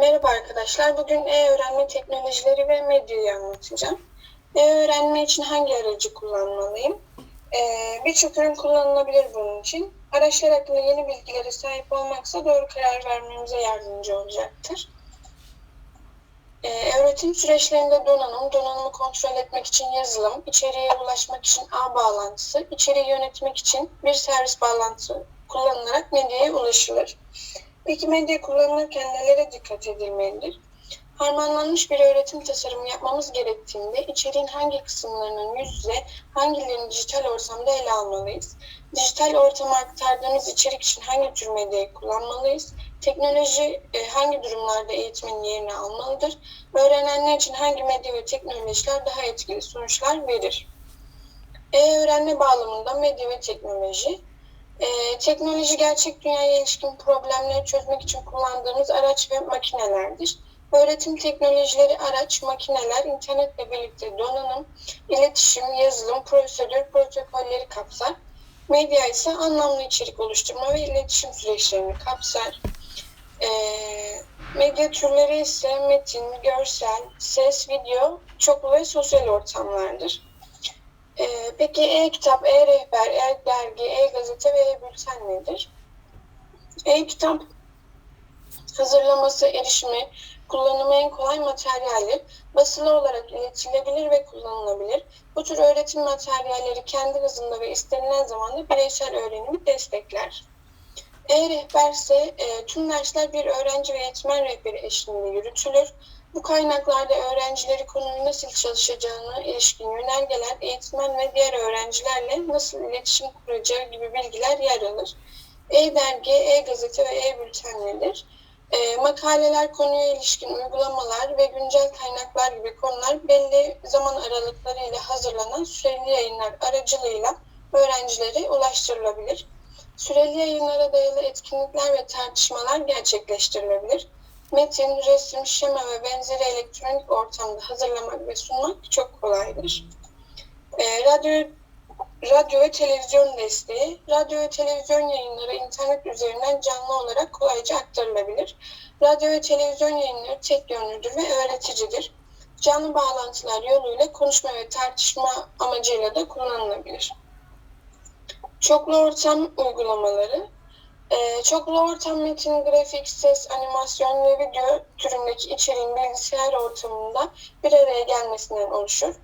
Merhaba arkadaşlar. Bugün e-öğrenme teknolojileri ve medyayı anlatacağım. E-öğrenme için hangi aracı kullanmalıyım? Ee, Birçok ürün kullanılabilir bunun için. Araçlar hakkında yeni bilgilere sahip olmaksa doğru karar vermemize yardımcı olacaktır. Ee, öğretim süreçlerinde donanım, donanımı kontrol etmek için yazılım, içeriğe ulaşmak için ağ bağlantısı, içeriği yönetmek için bir servis bağlantısı kullanılarak medyaya ulaşılır. Peki medya kullanılırken nelere dikkat edilmelidir? Harmanlanmış bir öğretim tasarımı yapmamız gerektiğinde içeriğin hangi kısımlarının yüz yüze, hangilerini dijital ortamda ele almalıyız? Dijital ortama aktardığımız içerik için hangi tür medyayı kullanmalıyız? Teknoloji e, hangi durumlarda eğitimin yerini almalıdır? Öğrenenler için hangi medya ve teknolojiler daha etkili sonuçlar verir? E-öğrenme bağlamında medya ve teknoloji, ee, teknoloji gerçek dünyaya ilişkin problemleri çözmek için kullandığımız araç ve makinelerdir. Öğretim teknolojileri araç, makineler, internetle birlikte donanım, iletişim, yazılım, prosedür, protokolleri kapsar. Medya ise anlamlı içerik oluşturma ve iletişim süreçlerini kapsar. Ee, medya türleri ise metin, görsel, ses, video, çoklu ve sosyal ortamlardır. Ee, peki e-kitap, e-rehber, e-dergi, e-gazete ve e-bülten nedir? E-kitap hazırlaması, erişimi, kullanımı en kolay materyaldir. Basılı olarak iletilebilir ve kullanılabilir. Bu tür öğretim materyalleri kendi hızında ve istenilen zamanda bireysel öğrenimi destekler. E-rehber ise e, tüm dersler bir öğrenci ve eğitmen rehberi eşliğinde yürütülür. Bu kaynaklarda öğrencileri konunun nasıl çalışacağına ilişkin yönergeler, eğitmen ve diğer öğrencilerle nasıl iletişim kuracağı gibi bilgiler yer alır. E-dergi, e-gazete ve e-bültenlerdir. E, makaleler, konuya ilişkin uygulamalar ve güncel kaynaklar gibi konular belli zaman aralıklarıyla hazırlanan süreli yayınlar aracılığıyla öğrencilere ulaştırılabilir. Süreli yayınlara dayalı etkinlikler ve tartışmalar gerçekleştirilebilir metin, resim, şema ve benzeri elektronik ortamda hazırlamak ve sunmak çok kolaydır. E, radyo, radyo ve televizyon desteği, radyo ve televizyon yayınları internet üzerinden canlı olarak kolayca aktarılabilir. Radyo ve televizyon yayınları tek yönlüdür ve öğreticidir. Canlı bağlantılar yoluyla konuşma ve tartışma amacıyla da kullanılabilir. Çoklu ortam uygulamaları, ee, çoklu ortam metin, grafik, ses, animasyon ve video türündeki içeriğin bilgisayar ortamında bir araya gelmesinden oluşur.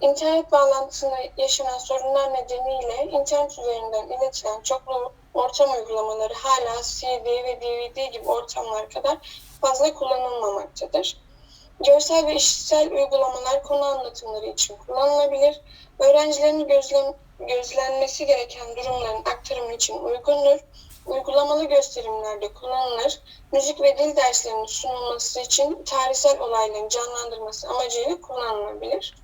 İnternet bağlantısında yaşanan sorunlar nedeniyle internet üzerinden iletilen çoklu ortam uygulamaları hala CD ve DVD gibi ortamlar kadar fazla kullanılmamaktadır. Görsel ve işitsel uygulamalar konu anlatımları için kullanılabilir. Öğrencilerin gözlem, gözlenmesi gereken durumların aktarımı için uygundur uygulamalı gösterimlerde kullanılır, müzik ve dil derslerinin sunulması için tarihsel olayların canlandırması amacıyla kullanılabilir.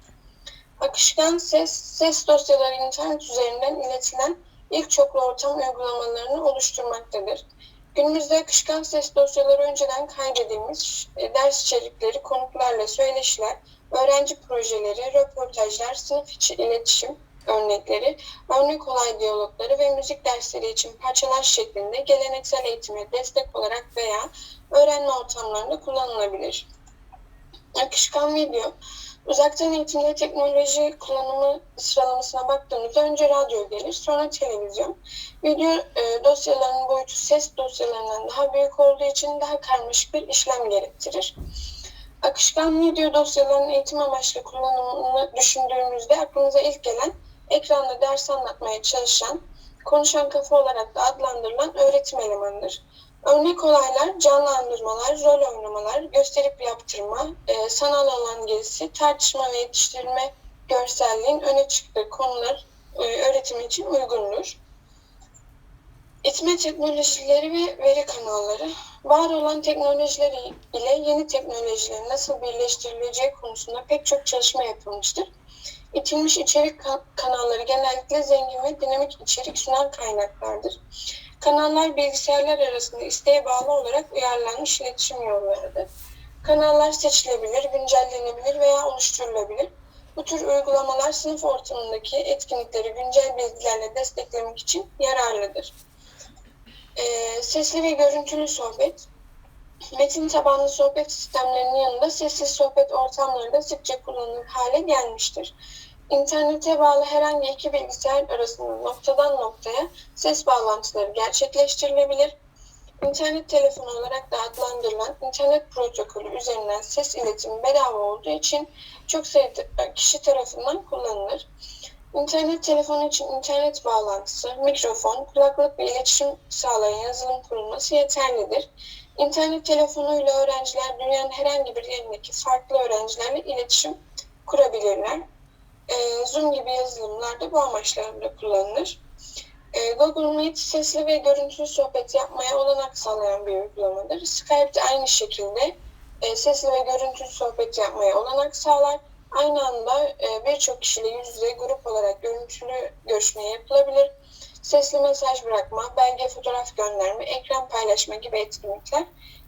Akışkan ses, ses dosyaları internet üzerinden iletilen ilk çoklu ortam uygulamalarını oluşturmaktadır. Günümüzde akışkan ses dosyaları önceden kaydedilmiş e, ders içerikleri, konuklarla söyleşiler, öğrenci projeleri, röportajlar, sınıf içi iletişim, örnekleri, örnek olay diyalogları ve müzik dersleri için parçalar şeklinde geleneksel eğitime destek olarak veya öğrenme ortamlarında kullanılabilir. Akışkan video, uzaktan eğitimde teknoloji kullanımı sıralamasına baktığımızda önce radyo gelir, sonra televizyon. Video e, dosyalarının boyutu ses dosyalarından daha büyük olduğu için daha karmaşık bir işlem gerektirir. Akışkan video dosyalarının eğitim amaçlı kullanımını düşündüğümüzde aklımıza ilk gelen ekranda ders anlatmaya çalışan, konuşan kafa olarak da adlandırılan öğretim elemanıdır. Örnek olaylar, canlandırmalar, rol oynamalar, gösterip yaptırma, e, sanal alan gezisi, tartışma ve yetiştirme görselliğin öne çıktığı konular e, öğretim için uygundur. İtme teknolojileri ve veri kanalları, var olan teknolojiler ile yeni teknolojilerin nasıl birleştirileceği konusunda pek çok çalışma yapılmıştır. İtilmiş içerik kanalları genellikle zengin ve dinamik içerik sunan kaynaklardır. Kanallar bilgisayarlar arasında isteğe bağlı olarak uyarlanmış iletişim yollarıdır. Kanallar seçilebilir, güncellenebilir veya oluşturulabilir. Bu tür uygulamalar sınıf ortamındaki etkinlikleri güncel bilgilerle desteklemek için yararlıdır. Ee, sesli ve görüntülü sohbet, Metin tabanlı sohbet sistemlerinin yanında sessiz sohbet ortamları da sıkça kullanılır hale gelmiştir. İnternete bağlı herhangi iki bilgisayar arasında noktadan noktaya ses bağlantıları gerçekleştirilebilir. İnternet telefonu olarak da adlandırılan internet protokolü üzerinden ses iletimi bedava olduğu için çok sayıda kişi tarafından kullanılır. İnternet telefonu için internet bağlantısı, mikrofon, kulaklık ve iletişim sağlayan yazılım kurulması yeterlidir. İnternet telefonuyla öğrenciler dünyanın herhangi bir yerindeki farklı öğrencilerle iletişim kurabilirler. Ee, Zoom gibi yazılımlar da bu amaçlarla kullanılır. Ee, Google Meet sesli ve görüntülü sohbet yapmaya olanak sağlayan bir uygulamadır. Skype de aynı şekilde e, sesli ve görüntülü sohbet yapmaya olanak sağlar. Aynı anda e, birçok kişiyle yüz yüze grup olarak görüntülü görüşme yapılabilir. Sesli mesaj bırakma, belge fotoğraf gönderme, ekran paylaşma gibi etkinlikler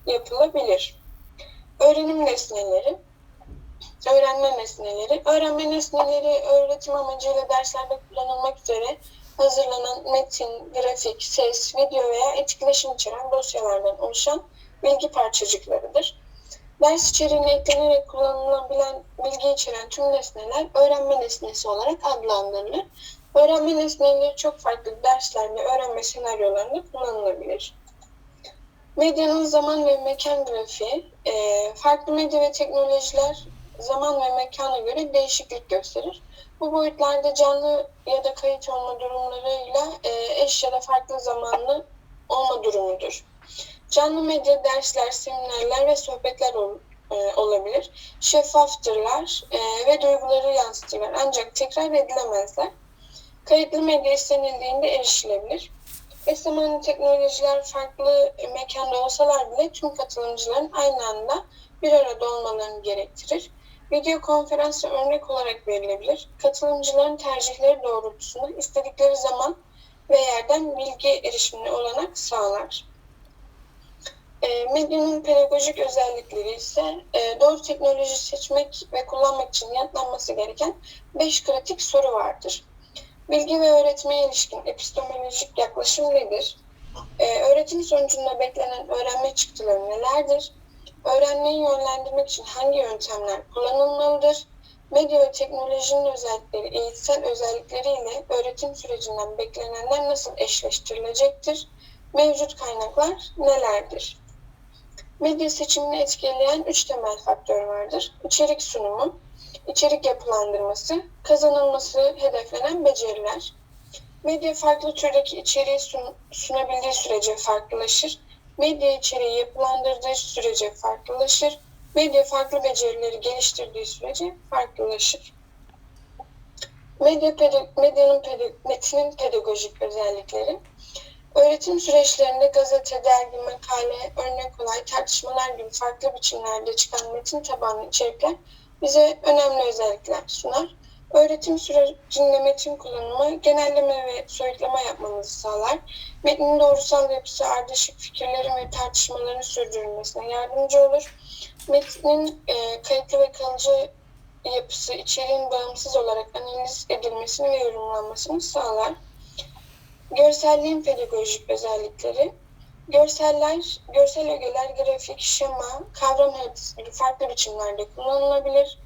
yapılabilir. Öğrenim nesneleri, öğrenme nesneleri. Öğrenme nesneleri öğretim amacıyla derslerde kullanılmak üzere hazırlanan metin, grafik, ses, video veya etkileşim içeren dosyalardan oluşan bilgi parçacıklarıdır. Ders içeriğine eklenerek kullanılabilen bilgi içeren tüm nesneler öğrenme nesnesi olarak adlandırılır. Öğrenme nesneleri çok farklı derslerde öğrenme senaryolarında kullanılabilir. Medyanın zaman ve mekan grafiği, e, farklı medya ve teknolojiler zaman ve mekana göre değişiklik gösterir. Bu boyutlarda canlı ya da kayıt olma durumlarıyla e, eş ya da farklı zamanlı olma durumudur. Canlı medya dersler, seminerler ve sohbetler ol, e, olabilir. Şeffaftırlar e, ve duyguları yansıtırlar ancak tekrar edilemezler. Kayıtlı medya istenildiğinde erişilebilir. Eş zamanlı teknolojiler farklı mekanda olsalar bile tüm katılımcıların aynı anda bir arada olmalarını gerektirir. Video konferans örnek olarak verilebilir. Katılımcıların tercihleri doğrultusunda istedikleri zaman ve yerden bilgi erişimine olanak sağlar. E, medyanın pedagojik özellikleri ise e, doğru teknoloji seçmek ve kullanmak için yanıtlanması gereken beş kritik soru vardır. Bilgi ve öğretmeye ilişkin epistemolojik yaklaşım nedir? E, öğretim sonucunda beklenen öğrenme çıktıları nelerdir? Öğrenmeyi yönlendirmek için hangi yöntemler kullanılmalıdır? Medya ve teknolojinin özellikleri, eğitsel özellikleriyle öğretim sürecinden beklenenler nasıl eşleştirilecektir? Mevcut kaynaklar nelerdir? Medya seçimini etkileyen üç temel faktör vardır. İçerik sunumu, içerik yapılandırması, kazanılması hedeflenen beceriler. Medya farklı türdeki içeriği sun, sunabildiği sürece farklılaşır. Medya içeriği yapılandırdığı sürece farklılaşır. Medya farklı becerileri geliştirdiği sürece farklılaşır. Medya medyanın pedag metinin pedagojik özellikleri. Öğretim süreçlerinde gazete, dergi, makale, örnek olay, tartışmalar gibi farklı biçimlerde çıkan metin tabanlı içerikler bize önemli özellikler sunar. Öğretim sürecinde metin kullanımı genelleme ve soyutlama yapmamızı sağlar. Metnin doğrusal yapısı ardışık fikirlerin ve tartışmaların sürdürülmesine yardımcı olur. Metnin e, kayıtlı ve kalıcı yapısı içeriğin bağımsız olarak analiz edilmesini ve yorumlanmasını sağlar. Görselliğin pedagojik özellikleri. Görseller, görsel ögeler, grafik, şema, kavram haritası gibi farklı biçimlerde kullanılabilir.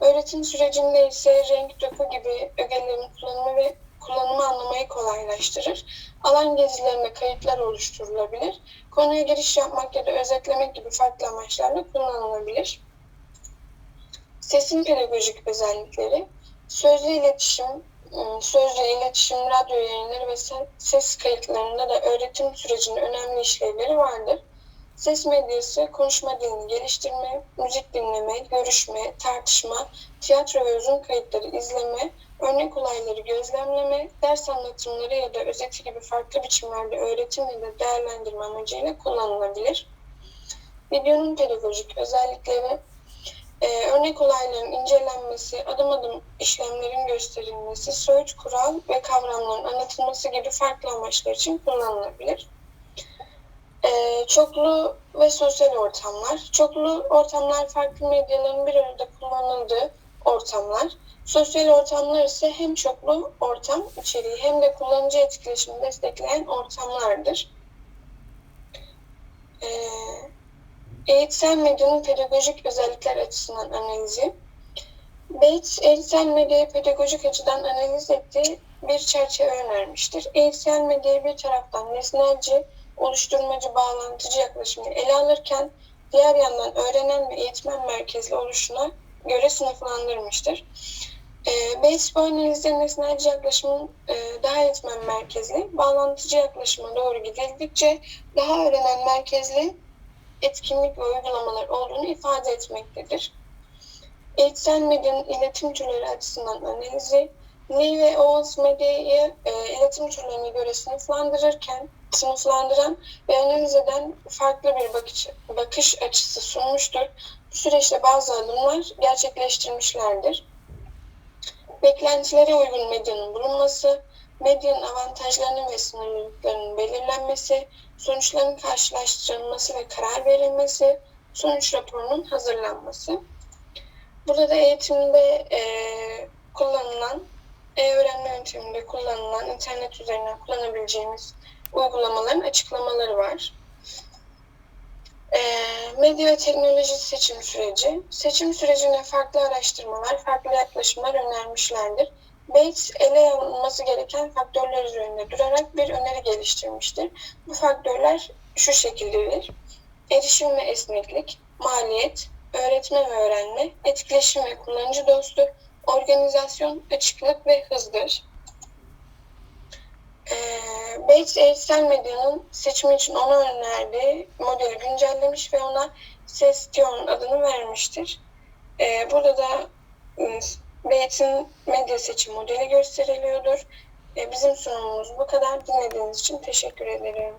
Öğretim sürecinde ise renk, doku gibi ögelerin kullanımı ve kullanımı anlamayı kolaylaştırır. Alan gezilerinde kayıtlar oluşturulabilir. Konuya giriş yapmak ya da özetlemek gibi farklı amaçlarla kullanılabilir. Sesin pedagojik özellikleri, sözlü iletişim, ıı, sözlü iletişim, radyo yayınları ve ses kayıtlarında da öğretim sürecinde önemli işlevleri vardır. Ses medyası, konuşma dilini geliştirme, müzik dinleme, görüşme, tartışma, tiyatro ve uzun kayıtları izleme, örnek olayları gözlemleme, ders anlatımları ya da özeti gibi farklı biçimlerde öğretim ya da değerlendirme amacıyla kullanılabilir. Videonun pedagojik özellikleri, e, örnek olayların incelenmesi, adım adım işlemlerin gösterilmesi, soyut kural ve kavramların anlatılması gibi farklı amaçlar için kullanılabilir. Ee, çoklu ve sosyal ortamlar. Çoklu ortamlar farklı medyaların bir arada kullanıldığı ortamlar. Sosyal ortamlar ise hem çoklu ortam içeriği hem de kullanıcı etkileşimi destekleyen ortamlardır. Ee, Eğitsel medyanın pedagojik özellikler açısından analizi. Bates, eğitsel medyayı pedagojik açıdan analiz ettiği bir çerçeve önermiştir. Eğitsel medyayı bir taraftan nesnelci, oluşturmacı, bağlantıcı yaklaşımı ele alırken diğer yandan öğrenen ve eğitmen merkezli oluşuna göre sınıflandırmıştır. E, Bates bu analizde nesnelci yaklaşımın e, daha eğitmen merkezli, bağlantıcı yaklaşıma doğru gidildikçe daha öğrenen merkezli etkinlik ve uygulamalar olduğunu ifade etmektedir. Eğitsel medyanın iletim türleri açısından analizi, Lee ve Owens medyayı e, iletim türlerine göre sınıflandırırken, sınıflandıran ve analiz eden farklı bir bakış, bakış açısı sunmuştur. Bu süreçte bazı adımlar gerçekleştirmişlerdir. Beklentilere uygun medyanın bulunması, medyanın avantajlarının ve sınırlılıklarının belirlenmesi, sonuçların karşılaştırılması ve karar verilmesi, sonuç raporunun hazırlanması. Burada da eğitimde e, kullanılan, e-öğrenme yönteminde kullanılan, internet üzerinden kullanabileceğimiz uygulamaların açıklamaları var. E, medya teknoloji seçim süreci. Seçim sürecinde farklı araştırmalar, farklı yaklaşımlar önermişlerdir. Bates ele alınması gereken faktörler üzerinde durarak bir öneri geliştirmiştir. Bu faktörler şu şekildedir. Erişim ve esneklik, maliyet, öğretme ve öğrenme, etkileşim ve kullanıcı dostu, organizasyon, açıklık ve hızdır. E, Bates eğitsel medyanın seçimi için ona önerdiği modeli güncellemiş ve ona Sestion adını vermiştir. E, burada da ıı, Bates'in medya seçim modeli gösteriliyordur. E, bizim sunumumuz bu kadar. Dinlediğiniz için teşekkür ederim.